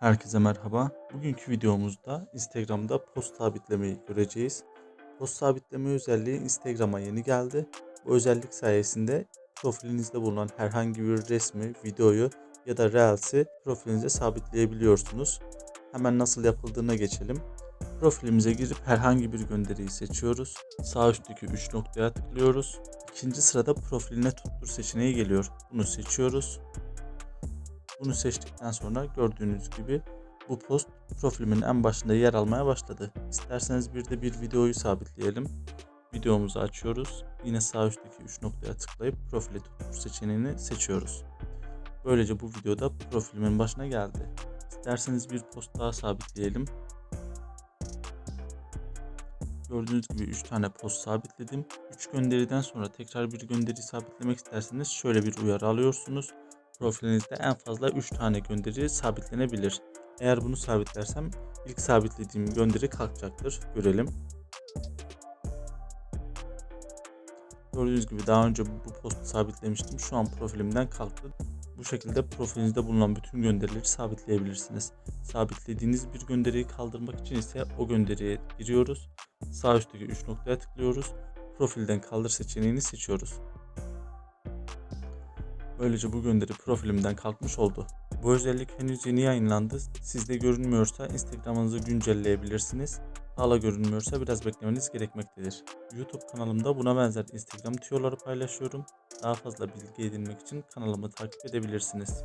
Herkese merhaba. Bugünkü videomuzda Instagram'da post sabitlemeyi göreceğiz. Post sabitleme özelliği Instagram'a yeni geldi. Bu özellik sayesinde profilinizde bulunan herhangi bir resmi, videoyu ya da Reels'i profilinize sabitleyebiliyorsunuz. Hemen nasıl yapıldığına geçelim. Profilimize girip herhangi bir gönderiyi seçiyoruz. Sağ üstteki 3 noktaya tıklıyoruz. İkinci sırada profiline tuttur seçeneği geliyor. Bunu seçiyoruz. Bunu seçtikten sonra gördüğünüz gibi bu post profilimin en başında yer almaya başladı. İsterseniz bir de bir videoyu sabitleyelim. Videomuzu açıyoruz. Yine sağ üstteki 3 noktaya tıklayıp profile tuttur seçeneğini seçiyoruz. Böylece bu videoda profilimin başına geldi. İsterseniz bir post daha sabitleyelim. Gördüğünüz gibi 3 tane post sabitledim. 3 gönderiden sonra tekrar bir gönderi sabitlemek isterseniz şöyle bir uyarı alıyorsunuz profilinizde en fazla 3 tane gönderi sabitlenebilir. Eğer bunu sabitlersem ilk sabitlediğim gönderi kalkacaktır. Görelim. Gördüğünüz gibi daha önce bu postu sabitlemiştim. Şu an profilimden kalktı. Bu şekilde profilinizde bulunan bütün gönderileri sabitleyebilirsiniz. Sabitlediğiniz bir gönderiyi kaldırmak için ise o gönderiye giriyoruz. Sağ üstteki 3 noktaya tıklıyoruz. Profilden kaldır seçeneğini seçiyoruz. Böylece bu gönderi profilimden kalkmış oldu. Bu özellik henüz yeni yayınlandı. Sizde görünmüyorsa Instagram'ınızı güncelleyebilirsiniz. Hala görünmüyorsa biraz beklemeniz gerekmektedir. YouTube kanalımda buna benzer Instagram tüyoları paylaşıyorum. Daha fazla bilgi edinmek için kanalımı takip edebilirsiniz.